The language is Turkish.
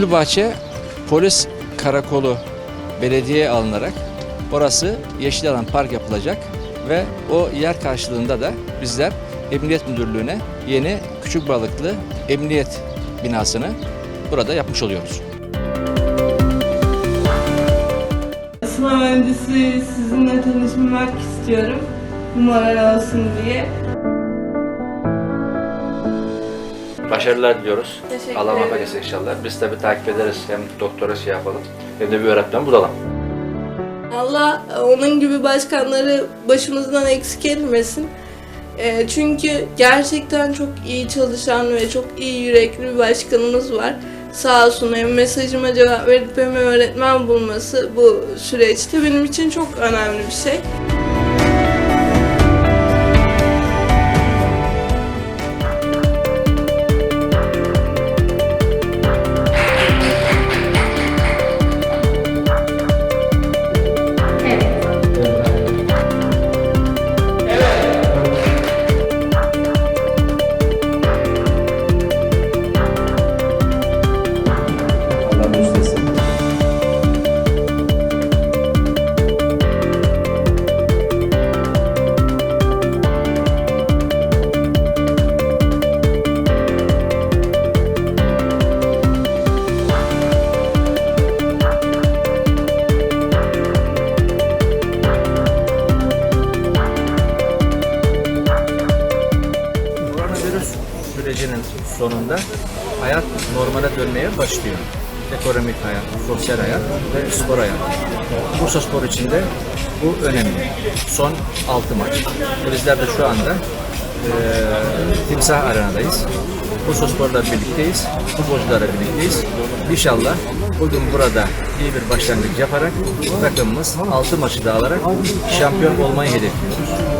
bahçe polis karakolu belediyeye alınarak orası yeşil alan park yapılacak ve o yer karşılığında da bizler Emniyet Müdürlüğü'ne yeni küçük balıklı emniyet binasını burada yapmış oluyoruz. Sınav öncesi sizinle tanışmak istiyorum. Numaralı olsun diye. Başarılar diliyoruz. Teşekkür Allah muvaffak etsin inşallah. Biz tabii takip ederiz. Hem doktora şey yapalım hem de bir öğretmen bulalım. Allah onun gibi başkanları başımızdan eksik etmesin. Eee, çünkü gerçekten çok iyi çalışan ve çok iyi yürekli bir başkanımız var. Sağ olsun hem mesajıma cevap verip hem öğretmen bulması bu süreçte benim için çok önemli bir şey. Sürecinin sonunda hayat normale dönmeye başlıyor. Ekonomik hayat, sosyal hayat ve spor hayat. Bursa Spor için de bu önemli. Son 6 maç. Bizler de şu anda eee Timsah Arena'dayız. Bursa Spor'la birlikteyiz. Futbolcularla birlikteyiz. İnşallah bugün burada iyi bir başlangıç yaparak takımımız 6 maçı da alarak şampiyon olmayı hedefliyoruz.